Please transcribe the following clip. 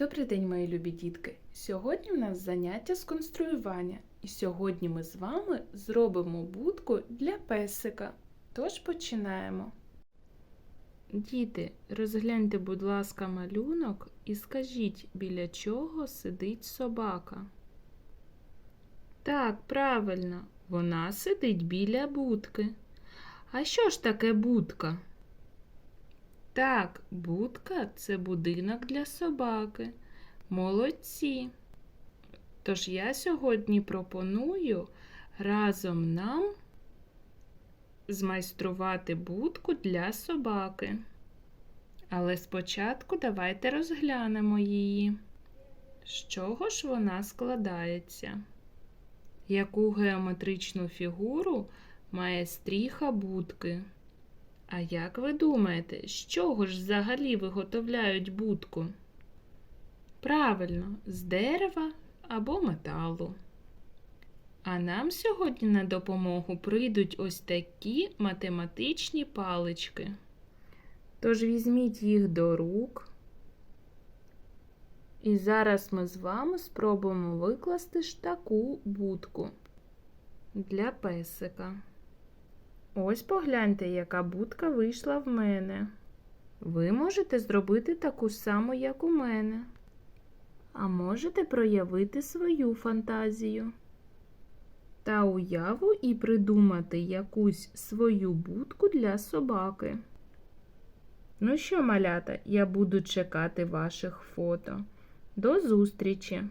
Добрий день, мої любі дітки! Сьогодні у нас заняття з конструювання, і сьогодні ми з вами зробимо будку для песика. Тож починаємо. Діти, розгляньте, будь ласка, малюнок і скажіть, біля чого сидить собака. Так, правильно, вона сидить біля будки. А що ж таке будка? Так, будка це будинок для собаки. Молодці. Тож я сьогодні пропоную разом нам змайструвати будку для собаки. Але спочатку давайте розглянемо її. З чого ж вона складається? Яку геометричну фігуру має стріха будки? А як ви думаєте, з чого ж взагалі виготовляють будку? Правильно, з дерева або металу. А нам сьогодні на допомогу прийдуть ось такі математичні палички. Тож візьміть їх до рук. І зараз ми з вами спробуємо викласти ж таку будку для песика. Ось погляньте, яка будка вийшла в мене. Ви можете зробити таку саму, як у мене. А можете проявити свою фантазію та уяву і придумати якусь свою будку для собаки. Ну що, малята, я буду чекати ваших фото. До зустрічі!